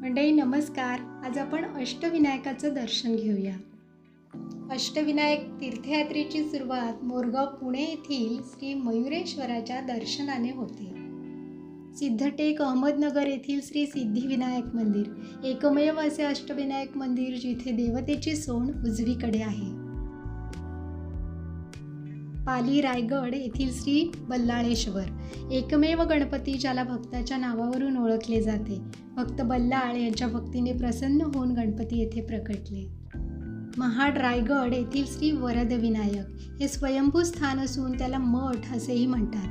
मंडळी नमस्कार. आज आपण अष्टविनायकाचं दर्शन घेऊया. अष्टविनायक तीर्थयात्रेची सुरुवात मोरगाव पुणे येथील श्री मयुरेश्वराच्या दर्शनाने होते. सिद्धटेक अहमदनगर येथील श्री सिद्धिविनायक मंदिर एकमेव असे अष्टविनायक मंदिर जिथे देवतेची सोन उजवीकडे आहे. पाली रायगड येथील श्री बल्लाळेश्वर एकमेव गणपती ज्याला भक्ताच्या नावावरून ओळखले जाते. भक्त बल्लाळ यांच्या भक्तीने प्रसन्न होऊन गणपती येथे प्रकटले. महाड रायगड येथील श्री वरद विनायक हे स्वयंभू स्थान असून त्याला मठ असेही म्हणतात.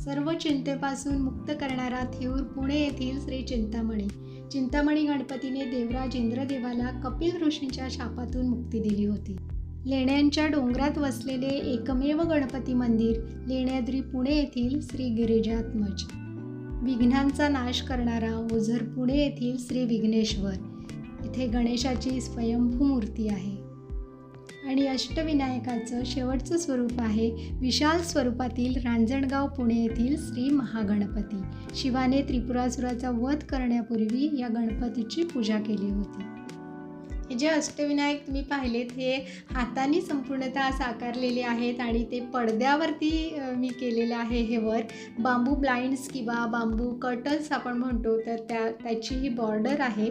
सर्व चिंतेपासून मुक्त करणारा थेऊर पुणे येथील श्री चिंतामणी. चिंतामणी गणपतीने देवराज इंद्रदेवाला कपिल ऋषींच्या शापातून मुक्ती दिली होती. लेण्यांच्या डोंगरात वसलेले एकमेव गणपती मंदिर लेण्याद्री पुणे येथील श्री गिरिजात्मज विघ्नांचा नाश करणारा ओझर पुणे येथील श्री विघ्नेश्वर. इथे गणेशाची स्वयंभू मूर्ती आहे. आणि अष्टविनायकाचं शेवटचं स्वरूप आहे विशाल स्वरूपातील रांजणगाव पुणे येथील श्री महागणपती. शिवाने त्रिपुरासुराचा वध करण्यापूर्वी या गणपतीची पूजा केली होती. हे जे अष्टविनायक तुम्ही पाहिलेत हे हाताने संपूर्णतः साकारलेले आहेत आणि ते पडद्यावरती मी केलेलं आहे हे वर. बांबू ब्लाइंड्स किंवा बांबू कर्टन्स आपण म्हणतो तर त्या त्याची ही बॉर्डर आहे.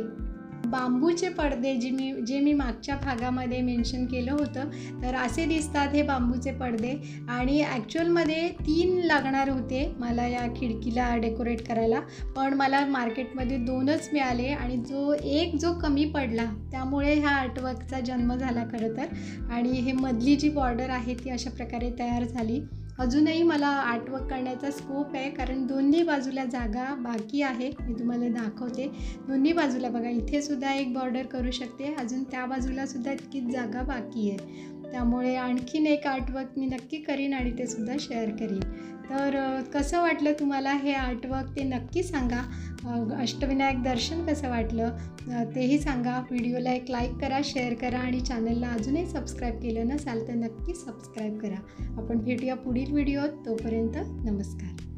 बांबूचे पडदे जे मी जे मी मागच्या भागामध्ये मेन्शन केलं होतं तर असे दिसतात हे बांबूचे पडदे. आणि ॲक्च्युअलमध्ये तीन लागणार होते मला या खिडकीला डेकोरेट करायला. पण मला मार्केटमध्ये दोनच मिळाले आणि जो एक जो कमी पडला त्यामुळे ह्या आर्टवर्कचा जन्म झाला खरं तर. आणि हे मधली जी बॉर्डर आहे ती अशा प्रकारे तयार झाली. अजूनही मला आर्टवर्क करण्याचा स्कोप आहे कारण दोन्ही बाजूला जागा बाकी आहे. मी तुम्हाला दाखवते. दोन्ही बाजूला बघा इथे सुद्धा एक बॉर्डर करू शकते. अजून त्या बाजूला सुद्धा इतकीच जागा बाकी आहे. त्यामुळे आणखीन एक आर्टवर्क मी नक्की करीन आणि ते सुद्धा शेअर करीन. तर कसं वाटलं तुम्हाला हे आर्टवर्क ते नक्की सांगा. अष्टविनायक दर्शन कसं वाटलं? तेही सांगा. व्हिडिओला एक लाईक करा शेअर करा आणि चॅनलला अजूनही सबस्क्राईब केलं नसाल तर नक्की सबस्क्राईब करा. आपण भेटूया पुढील व्हिडिओत तोपर्यंत नमस्कार.